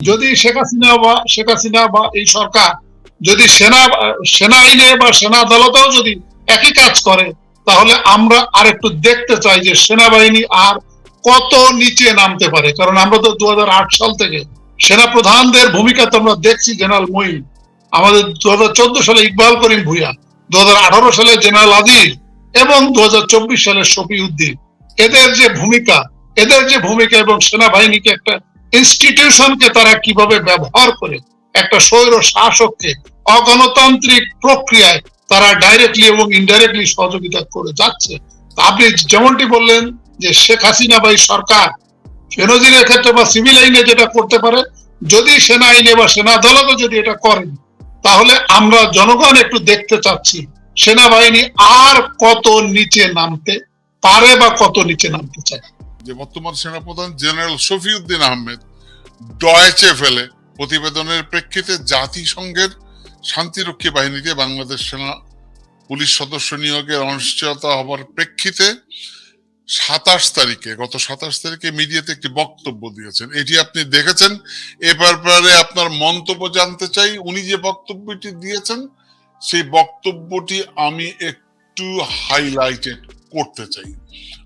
যদি শেখ হাসিনা বা শেখ হাসিনা বা এই সরকার যদি সেনা সেনা আইনে বা সেনা আদালতেও যদি একই কাজ করে, তাহলে আমরা আর একটু দেখতে চাই যে সেনাবাহিনী আর কত নিচে নামতে পারে। কারণ আমরা তো দু হাজার আট সাল থেকে সেনা প্রধানদের ভূমিকা তো আমরা দেখছি, জেনারেল মঈন। আমাদের দু সালে ইকবাল করিম ভুইয়া দু সালে জেনারেল আজিজ এবং দু হাজার চব্বিশ সালে শফিউদ্দিন। এদের যে ভূমিকা, এদের যে ভূমিকা এবং সেনাবাহিনীকে একটা ইনস্টিটিউশনকে তারা কীভাবে ব্যবহার করে একটা স্বৈর শাসককে অগণতান্ত্রিক প্রক্রিয়ায় তারা ডাইরেক্টলি এবং ইনডাইরেক্টলি সহযোগিতা করে যাচ্ছে আপনি যেমনটি বললেন যে শেখ হাসিনা বা সরকার ফেনজিনের ক্ষেত্রে বা সিভিল আইনে যেটা করতে পারে, যদি সেনা আইনে বা সেনা আদালতে যদি এটা করেন তাহলে আমরা জনগণ একটু দেখতে চাচ্ছি, সেনাবাহিনী আর কত নিচে নামতে পারে বা কত নিচে নামতে চায়। যে বর্তমান সেনাপ্রধান জেনারেল শফিউদ্দিন আহমেদ ডয়েচে ফেলে প্রতিবেদনের প্রেক্ষিতে জাতিসংঘের শান্তিরক্ষী বাহিনীতে বাংলাদেশ সেনা পুলিশ সদস্য নিয়োগের অনিশ্চয়তা হবার প্রেক্ষিতে সাতাশ তারিখে, গত সাতাশ তারিখে মিডিয়াতে একটি বক্তব্য দিয়েছেন। এটি আপনি দেখেছেন। এ ব্যাপারে আপনার মন্তব্য জানতে চাই। উনি যে বক্তব্যটি দিয়েছেন, সেই বক্তব্যটি আমি একটু হাইলাইটেড করতে চাই।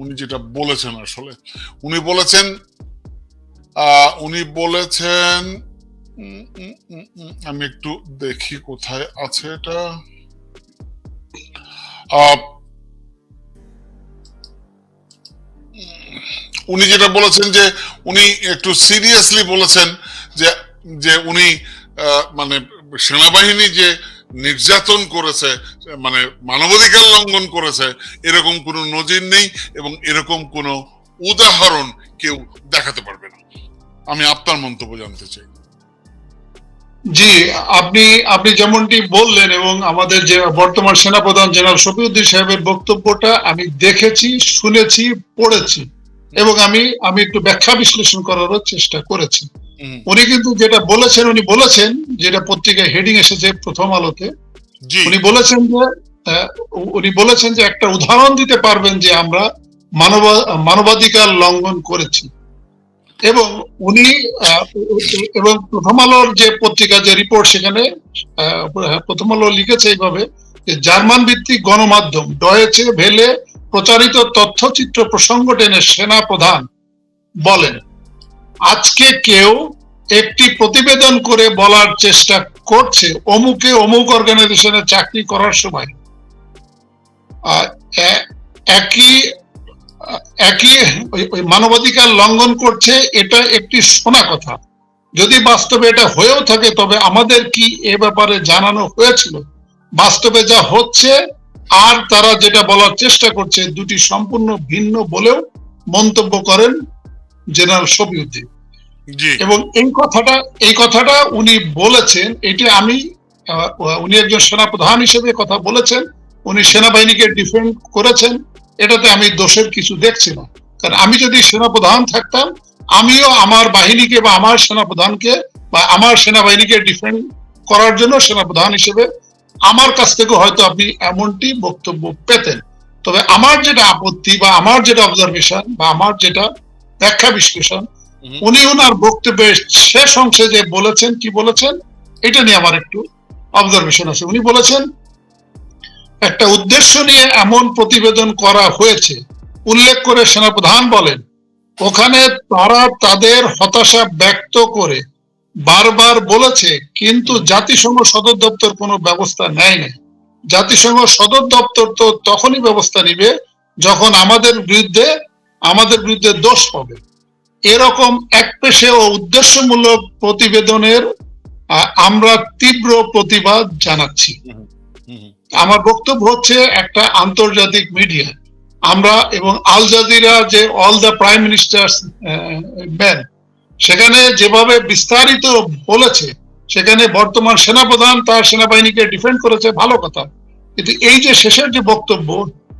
উনি যেটা বলেছেন আসলে। উনি বলেছেন উনি বলেছেন আমি একটু দেখি কোথায় আছে এটা। উনি যেটা বলেছেন যে, উনি একটু সিরিয়াসলি বলেছেন যে যে উনি মানে সেনাবাহিনী যে নির্যাতন করেছে মানে মানবাধিকার লঙ্ঘন করেছে, এরকম কোনো নজির নেই এবং এরকম কোনো উদাহরণ কেউ দেখাতে পারবে না। আমি আপনার মন্তব্য জানতে চাই। জি, আপনি আপনি যেমনটি বললেন এবং আমাদের যে বর্তমান সেনাপ্রধান জেনারেল শফিউদ্দিন সাহেবের বক্তব্যটা আমি দেখেছি, শুনেছি, পড়েছি এবং আমি আমি একটু ব্যাখ্যা বিশ্লেষণ করারও চেষ্টা করেছি। উনি কিন্তু যেটা বলেছেন উনি বলেছেন যেটা পত্রিকায় হেডিং এসেছে প্রথম আলোতে উনি বলেছেন যে উনি বলেছেন যে একটা উদাহরণ দিতে পারবেন যে আমরা মানব মানবাধিকার লঙ্ঘন করেছি। এবং উনি এবং প্রথম আলোর যে পত্রিকা যে রিপোর্ট সেখানে প্রথম আলো লিখেছে এইভাবে যে জার্মান ভিত্তিক গণমাধ্যম ডয়েছে ভেলে প্রচারিত তথ্যচিত্র প্রসঙ্গ টেনে সেনা প্রধান বলেন আজকে কেউ একটি প্রতিবেদন করে বলার চেষ্টা করছে অমুকে অমুক অর্গানাইজেশনে চাকরি করার সময়। একই একই মানবাধিকার লঙ্ঘন করছে, এটা একটি শোনা কথা। যদি বাস্তবে এটা হয়েও থাকে, তবে আমাদের কি এ ব্যাপারে জানানো হয়েছিল? বাস্তবে যা হচ্ছে, আর তারা যেটা বলার চেষ্টা করছে, দুটি সম্পূর্ণ ভিন্ন বলেও মন্তব্য করেন জেনারেল শফিউদ্দিন। এবং এই কথাটা এই কথাটা উনি বলেছেন এটি আমি উনি একজন সেনাপ্রধান হিসেবে কথা বলেছেন উনি সেনাবাহিনীকে ডিফেন্ড করেছেন এটাতে আমি দোষের কিছু দেখছি না। কারণ আমি যদি সেনাপ্রধান থাকতাম আমিও আমার বাহিনীকে বা আমার সেনাপ্রধানকে বা আমার সেনাবাহিনীকে ডিফেন্ড করার জন্য সেনাপ্রধান হিসেবে আমার কাছ থেকে হয়তো আপনি এমনটি বক্তব্য পেতেন। তবে আমার যেটা আপত্তি বা আমার যেটা অবজারভেশন বা আমার যেটা ব্যাখ্যা বিশ্লেষণ। উনি ওনার বক্তব্যের শেষ অংশে যে বলেছেন কি বলেছেন? এটা নিয়ে আমার একটু অবজারভেশন আছে। উনি বলেছেন একটা উদ্দেশ্য নিয়ে এমন প্রতিবেদন করা হয়েছে উল্লেখ করে সেনাপ্রধান বলেন ওখানে তারা তাদের হতাশা ব্যক্ত করে বারবার বলেছে কিন্তু জাতিসংঘ সদর দপ্তর কোনো ব্যবস্থা নেয় না জাতিসংঘ সদর দপ্তর তো তখনই ব্যবস্থা নিবে যখন আমাদের বিরুদ্ধে আমাদের বিরুদ্ধে দোষ পাবে। এরকম এক পেশে ও উদ্দেশ্যমূলক প্রতিবেদনের আমরা তীব্র প্রতিবাদ জানাচ্ছি। আমার বক্তব্য হচ্ছে একটা আন্তর্জাতিক মিডিয়া। আমরা এবং আল জাজিরা যে all the prime minister ban সেখানে যেভাবে বিস্তারিত বলেছে সেখানে বর্তমান সেনাপ্রধান তার সেনাবাহিনীকে ডিফেন্ড করেছে ভালো কথা। কিন্তু এই যে শেষের যে বক্তব্য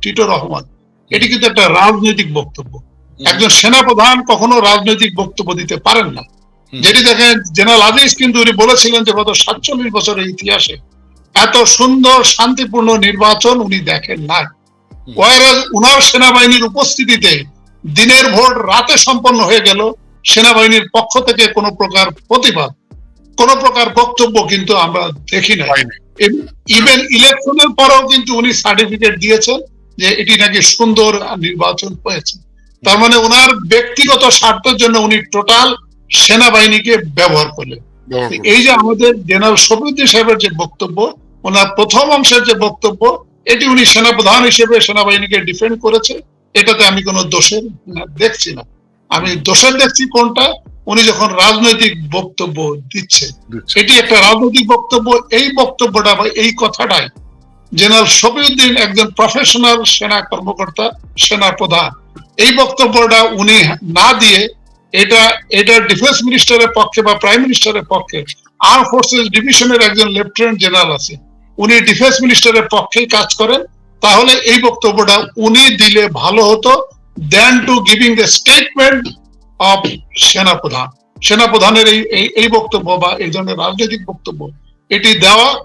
টিটো রহমান এটি কিন্তু একটা রাজনৈতিক বক্তব্য। একজন সেনাপ্রধান কখনো রাজনৈতিক বক্তব্য দিতে পারেন না। যেটি দেখেন জেনারেল আজিজ কিন্তু উনি বলেছিলেন যে গত সাতচল্লিশ বছরের ইতিহাসে এত সুন্দর শান্তিপূর্ণ নির্বাচন উনি দেখেন নাই। ওয়ারাজ উনার সেনাবাহিনীর উপস্থিতিতে দিনের ভোট রাতে সম্পন্ন হয়ে গেল সেনাবাহিনীর পক্ষ থেকে কোনো প্রকার প্রতিবাদ কোনো প্রকার বক্তব্য কিন্তু আমরা দেখি না ইভেন ইলেকশনের পরেও কিন্তু উনি সার্টিফিকেট দিয়েছেন। যে এটি নাকি সুন্দর নির্বাচন হয়েছে। তার মানে ওনার ব্যক্তিগত স্বার্থের জন্য উনি টোটাল সেনাবাহিনীকে ব্যবহার করলেন। এই যে আমাদের জেনারেল শফিউদ্দিন সাহেবের যে বক্তব্য ওনার প্রথম অংশের যে বক্তব্য এটি উনি সেনাপ্রধান হিসেবে সেনাবাহিনীকে ডিফেন্ড করেছে। এটাতে আমি কোনো দোষের দেখছি না। আমি দোষের দেখছি কোনটা? উনি যখন রাজনৈতিক বক্তব্য দিচ্ছে দিচ্ছে। এটি একটা রাজনৈতিক বক্তব্য। এই বক্তব্যটা বা এই কথাটাই জেনারেল শফিউদ্দিন একজন প্রফেশনাল সেনা কর্মকর্তা, সেনা প্রধান। এই বক্তব্যটা উনি না দিয়ে এটা এটা ডিফেন্স মিনিস্টারের পক্ষে বা প্রাইম মিনিস্টারের পক্ষে আর্ম ফোর্সেস ডিভিশনের একজন লেফটেন্যান্ট জেনারেল আছে। উনি ডিফেন্স মিনিস্টারের পক্ষেই কাজ করেন। তাহলে এই বক্তব্যটা উনি দিলে ভালো হতো then to giving the statement of সেনাপ্রধান সেনাপ্রধানের এই, এই- বক্তব্য বা এই ধরনের রাজনৈতিক বক্তব্য, এটি দেওয়া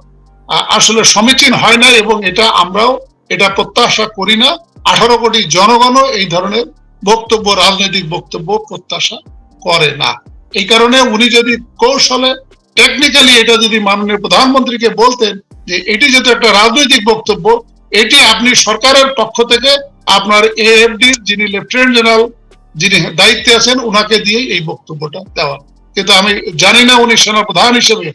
আসলে সমীচীন হয় না এবং এটা আমরাও এটা প্রত্যাশা করি না। আঠারো কোটি জনগণও এই ধরনের বক্তব্য, রাজনৈতিক বক্তব্য প্রত্যাশা করে না। এই কারণে উনি যদি কৌশলে টেকনিক্যালি এটা যদি মাননীয় প্রধানমন্ত্রীকে বলতেন যে এটি যেহেতু একটা রাজনৈতিক বক্তব্য, এটি আপনি সরকারের পক্ষ থেকে আপনার এএফডি যিনি লেফটেন্যান্ট জেনারেল যিনি দায়িত্বে আছেন, উনাকে দিয়ে এই বক্তব্যটা দেওয়া। কিন্তু আমি জানি না উনি সেনাপ্রধান হিসেবে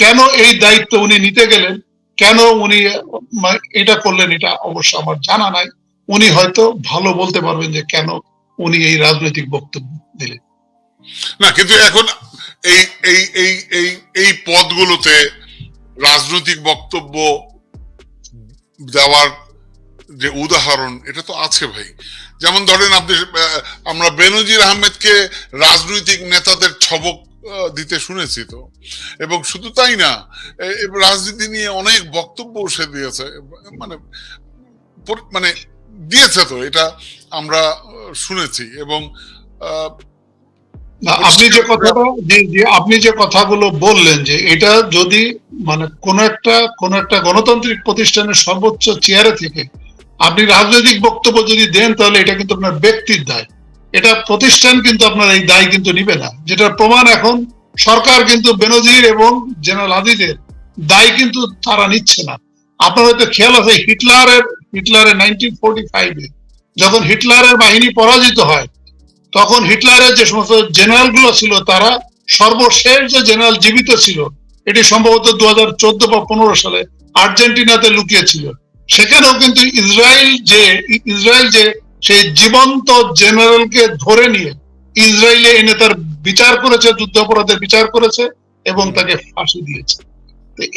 কেন এই দায়িত্ব উনি নিতে গেলেন? কেন উনি এটা করলেন এটা অবশ্য আমার জানা নাই। উনি হয়তো ভালো বলতে পারবেন যে কেন উনি এই রাজনৈতিক বক্তব্য দিলেন। না, কিন্তু এখন এই এই এই এই এই পদগুলোতে রাজনৈতিক বক্তব্য দেওয়ার যে উদাহরণ, এটা তো আছে ভাই। যেমন ধরেন আপনি আমরা বেনজির আহমেদকে রাজনৈতিক নেতাদের ছবক দিতে শুনেছি তো। এবং শুধু তাই না রাজনীতি নিয়ে অনেক বক্তব্য সে দিয়েছে মানে মানে দিয়েছে তো, এটা আমরা শুনেছি এবং আপনি যে কথাটা আপনি যে কথাগুলো বললেন যে এটা যদি মানে কোন একটা কোন একটা গণতান্ত্রিক প্রতিষ্ঠানের সর্বোচ্চ চেয়ারে থেকে আপনি রাজনৈতিক বক্তব্য যদি দেন, তাহলে এটা কিন্তু আপনার ব্যক্তির দায়। এটা প্রতিষ্ঠান কিন্তু আপনার এই দায় কিন্তু নিবে না। যেটার প্রমাণ এখন সরকার কিন্তু বেনজির এবং জেনারেল আজিজের দায় কিন্তু তারা নিচ্ছে না। আপনার হয়তো খেয়াল আছে, হিটলারের হিটলারের নাইনটিন যখন হিটলারের বাহিনী পরাজিত হয়, তখন হিটলারের যে সমস্ত জেনারেলগুলো ছিল, তারা সর্বশেষ যে জেনারেল জীবিত ছিল, এটি সম্ভবত দু হাজার চোদ্দ বা পনেরো সালে আর্জেন্টিনাতে লুকিয়েছিল। সেখানেও কিন্তু ইসরায়েল যে ইসরায়েল যে সেই জীবন্ত জেনারেলকে ধরে নিয়ে ইসরায়েলে এনে তার বিচার করেছে যুদ্ধাপরাধের বিচার করেছে এবং তাকে ফাঁসি দিয়েছে।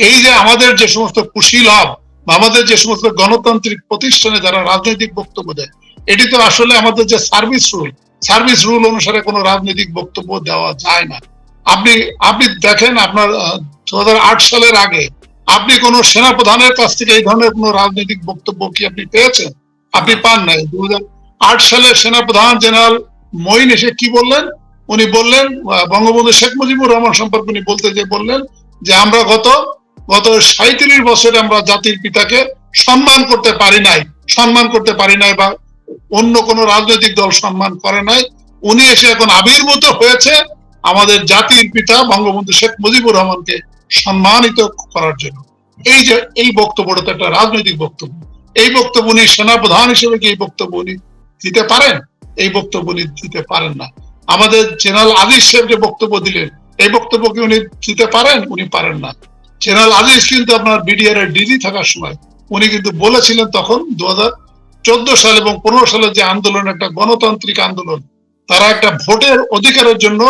এই যে আমাদের যে সমস্ত কুশীলভ বা আমাদের যে সমস্ত গণতান্ত্রিক প্রতিষ্ঠানে যারা রাজনৈতিক বক্তব্য দেয়, এটি তো আসলে আমাদের যে সার্ভিস রুল সার্ভিস রুল অনুসারে কোনো রাজনৈতিক বক্তব্য দেওয়া যায় না। আপনি আপনি দেখেন আপনার দু হাজার আট সালের আগে আপনি কোন সেনা প্রধানের কাছ থেকে এই ধরনের কোন রাজনৈতিক বক্তব্য কি আপনি পেয়েছেন? আপনি পান নাই। দু হাজার আট সালে সেনা প্রধান জেনারেল মঈন এসে কি বললেন? উনি বললেন বঙ্গবন্ধু শেখ মুজিবুর রহমান সম্পর্কে উনি বলতে যে বললেন যে আমরা গত গত সাঁত্রিশ বছরে আমরা জাতির পিতাকে সম্মান করতে পারি নাই, সম্মান করতে পারি নাই বা অন্য কোন রাজনৈতিক দল সম্মান করে নাই। উনি এসে এখন আবির্ভূত হয়েছে আমাদের জাতির পিতা বঙ্গবন্ধু শেখ মুজিবুর রহমানকে সম্মানিত করার জন্য। এই যে, এই বক্তব্যটা তো একটা রাজনৈতিক বক্তব্য। এই বক্তব্য উনি সেনাপ্রধান হিসেবে কি এই বক্তব্য উনি দিতে পারেন? এই বক্তব্য উনি দিতে পারেন না। আমাদের জেনারেল আজিজ সাহেব যে বক্তব্য দিলেন, এই বক্তব্য কি উনি দিতে পারেন? উনি পারেন না। জেনারেল আজিজ কিন্তু আপনার বিডিআর এর ডিজি থাকার সময় উনি কিন্তু বলেছিলেন তখন দু চোদ্দ সাল এবং পনেরো সালের যে আন্দোলন, একটা গণতান্ত্রিক আন্দোলন, তারা একটা ভোটের অধিকারের জন্য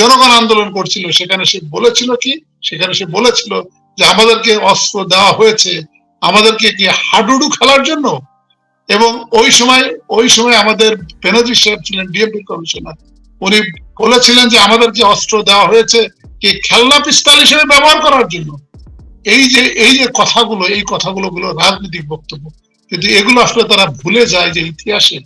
জনগণ আন্দোলন করছিল। সেখানে সে বলেছিল কি? সেখানে সে বলেছিল যে আমাদেরকে অস্ত্র দেওয়া হয়েছে, আমাদেরকে কি হাডুডু খেলার জন্য? এবং ওই সময় ওই সময় আমাদের বেনজির সাহেব ছিলেন ডিএমপি কমিশনার। উনি বলেছিলেন যে আমাদেরকে অস্ত্র দেওয়া হয়েছে কি খেলনা পিস্তল হিসেবে ব্যবহার করার জন্য। এই যে এই যে কথাগুলো, এই কথাগুলো গুলো রাজনৈতিক বক্তব্য। কিন্তু এগুলো আসলে তারা ভুলে যায় যে ইতিহাসে,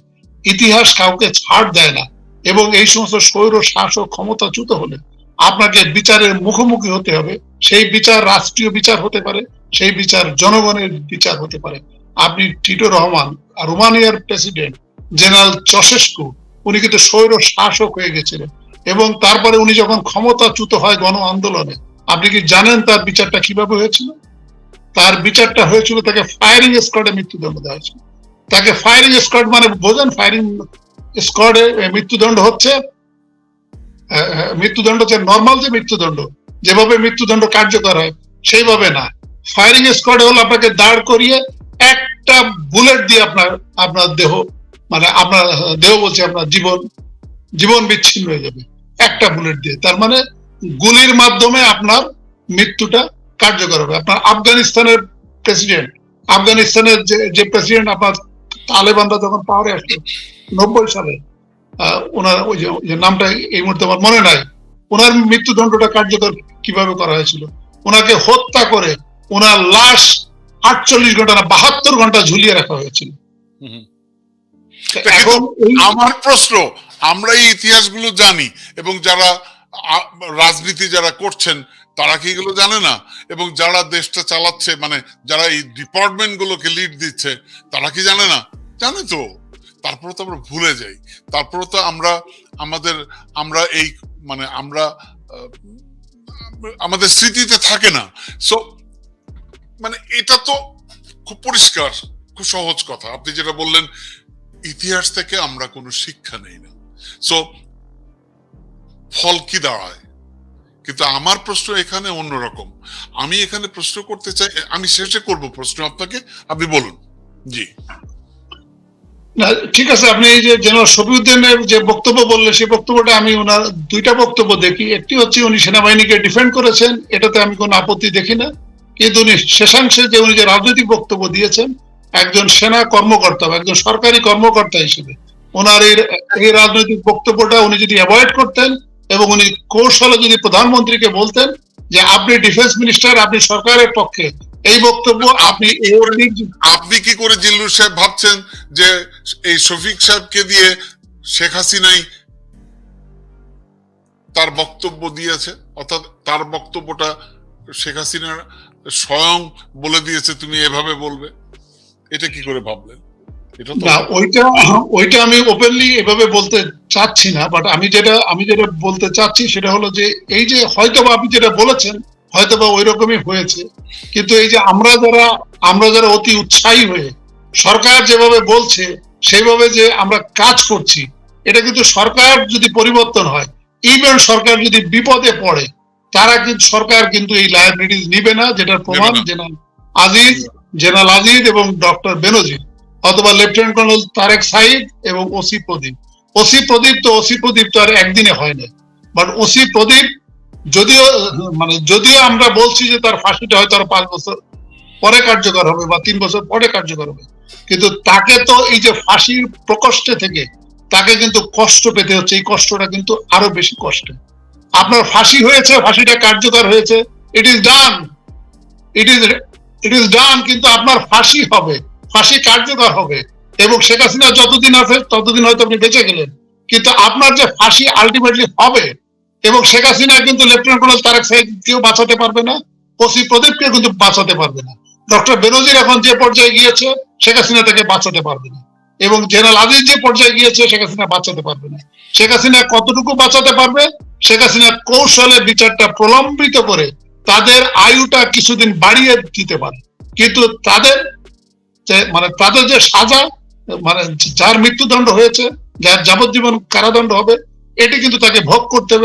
ইতিহাস কাউকে ছাড় দেয় না। এবং এই সমস্ত স্বৈর শাসক ক্ষমতাচ্যুত হলে আপনাকে বিচারের মুখোমুখি হতে হবে। সেই বিচার রাষ্ট্রীয় বিচার হতে পারে, সেই বিচার জনগণের বিচার হতে পারে। আপনি টিটো রহমান রোমানিয়ার প্রেসিডেন্ট জেনারেল চশেস্কু উনি কিন্তু স্বৈর শাসক হয়ে গেছিলেন। এবং তারপরে উনি যখন ক্ষমতাচ্যুত হয় গণ আন্দোলনে, আপনি কি জানেন তার বিচারটা কীভাবে হয়েছিল? তার বিচারটা হয়েছিল তাকে ফায়ারিং স্কোয়াডে মৃত্যুদণ্ড দেওয়া হয়েছিল। তাকে ফায়ারিং স্কোয়াড মানে বোঝেন ফায়ারিং স্কোয়াডে মৃত্যুদণ্ড হচ্ছে মৃত্যুদণ্ড হচ্ছে নর্মাল যে মৃত্যুদণ্ড, যেভাবে মৃত্যুদণ্ড কার্যকর হয়, সেইভাবে না। ফায়ারিং স্কোয়াডে হলো আপনাকে দাঁড় করিয়ে একটা বুলেট দিয়ে আপনার আপনার দেহ মানে আপনার দেহ বলছে আপনার জীবন জীবন বিচ্ছিন্ন হয়ে যাবে। একটা বুলেট দিয়ে। তার মানে গুলির মাধ্যমে আপনার মৃত্যুটা কার্যকর হবে। আপনার আফগানিস্তানের প্রেসিডেন্ট আফগানিস্তানের যে প্রেসিডেন্ট আপনার তালেবানরা যখন পাওয়ারে আসলো নব্বই সালে ওনার ওই যে নামটা এই মুহূর্তে আমার মনে নাই। ওনার মৃত্যুদণ্ডটা কার্যকর কীভাবে করা হয়েছিল? ওনাকে হত্যা করে ওনার লাশ আটচল্লিশ ঘণ্টা না, বাহাত্তর ঘণ্টা ঝুলিয়ে রাখা হয়েছিল। এখন আমার প্রশ্ন আমরা এই ইতিহাসগুলো জানি এবং যারা রাজনীতি যারা করছেন তারা কি এগুলো জানে না? এবং যারা দেশটা চালাচ্ছে মানে যারা এই ডিপার্টমেন্ট গুলোকে লিড দিচ্ছে তারা কি জানে না? জানে তো। তারপরে তো আমরা ভুলে যাই। তারপরে তো আমরা আমাদের আমরা এই মানে আমরা আমাদের স্মৃতিতে থাকে না। সো মানে এটা তো খুব পরিষ্কার খুব সহজ কথা। আপনি যেটা বললেন ইতিহাস থেকে আমরা কোনো শিক্ষা নেই না। সো ফল কি দাঁড়ায়? কিন্তু আমার প্রশ্ন এখানে অন্যরকম। আমি এখানে প্রশ্ন করতে চাই, আমি শেষে করব প্রশ্ন আপনাকে, আপনি বলুন। জি। ঠিক আছে, আপনি এই যে জেনারেল শফিউদ্দিনের যে বক্তব্য বললেন, সেই বক্তব্যটা আমি ওনার দুইটা বক্তব্য দেখি। একটি হচ্ছে উনি সেনাবাহিনীকে ডিফেন্ড করেছেন, এটাতে আমি কোনো আপত্তি দেখি না। কিন্তু উনি শেষাংশে যে উনি যে রাজনৈতিক বক্তব্য দিয়েছেন একজন সেনা কর্মকর্তা বা একজন সরকারি কর্মকর্তা হিসেবে ওনার এই রাজনৈতিক বক্তব্যটা উনি যদি অ্যাভয়েড করতেন এবং উনি কৌশলে যদি প্রধানমন্ত্রীকে বলতেন যে আপনি ডিফেন্স মিনিস্টার আপনি সরকারের পক্ষে এই বক্তব্য আপনি আপনি কি করে জিল্লুর সাহেব ভাবছেন যে এই শফিক সাহেবকে দিয়ে শেখ হাসিনাই তার বক্তব্য দিয়েছে? অর্থাৎ তার বক্তব্যটা শেখ হাসিনা স্বয়ং বলে দিয়েছে তুমি এভাবে বলবে? এটা কি করে ভাবলেন এটা না ওইটা ওইটা আমি ওপেনলি এভাবে বলতে চাচ্ছি না বাট আমি যেটা আমি যেটা বলতে চাচ্ছি সেটা হলো যে এই যে হয়তোবা আপনি যেটা বলেছেন হয়তোবা ওই রকমই হয়েছে কিন্তু এই যে আমরা যারা আমরা যারা অতি উৎসাহী হয়ে সরকার যেভাবে বলছে সেইভাবে যে আমরা কাজ করছি এটা কিন্তু সরকার যদি পরিবর্তন হয় ইভেন সরকার যদি বিপদে পড়ে তারা কিন্তু সরকার কিন্তু এই লাইবিলিটিস নিবে না যেটার প্রমাণ নেবে না। আজিজ জেনারেল আজিদ এবং ডক্টর বেনজির অথবা লেফটেন্যান্ট কর্নেল তারেক সাইদ এবং ওসি প্রদীপ। ওসি প্রদীপ তো ওসি প্রদীপ তো আর একদিনে হয় না বাট ওসি প্রদীপ যদিও মানে যদিও আমরা বলছি যে তার ফাঁসিটা হয়তো আরও পাঁচ বছর পরে কার্যকর হবে বা তিন বছর পরে কার্যকর হবে। কিন্তু তাকে তো এই যে ফাঁসির প্রকোষ্ঠে থেকে তাকে কিন্তু কষ্ট পেতে হচ্ছে। এই কষ্টটা কিন্তু আরও বেশি কষ্ট। আপনার ফাঁসি হয়েছে, ফাঁসিটা কার্যকর হয়েছে। It is done it is it is done কিন্তু আপনার ফাঁসি হবে, ফাঁসি কার্যকর হবে। এবং শেখ হাসিনা যতদিন আছে, ততদিন হয়তো আপনি বেঁচে গেলেন। কিন্তু আপনার যে ফাঁসি আলটিমেটলি হবে, এবং শেখ হাসিনা কিন্তু লেফটেন্যান্ট কর্নেল তারেক সাহেবকেও বাঁচাতে পারবে না, ওসি প্রদীপকে কিন্তু বাঁচাতে পারবে না। ডক্টর বেনজির এখন যে পর্যায়ে গিয়েছে, শেখ হাসিনা তাকে বাঁচাতে পারবে না। এবং জেনারেল আজিজ যে পর্যায়ে গিয়েছে, শেখ হাসিনা বাঁচাতে পারবে না। শেখ হাসিনা কতটুকু বাঁচাতে পারবে? শেখ হাসিনা কৌশলে বিচারটা প্রলম্বিত করে তাদের আয়ুটা কিছুদিন বাড়িয়ে দিতে পারে। কিন্তু তাদের মানে তাদের যে সাজা মানে যার মৃত্যুদণ্ড হয়েছে, যার যাবজ্জীবন কারাদণ্ড হবে, এটি কিন্তু তাকে ভোগ করতে হবে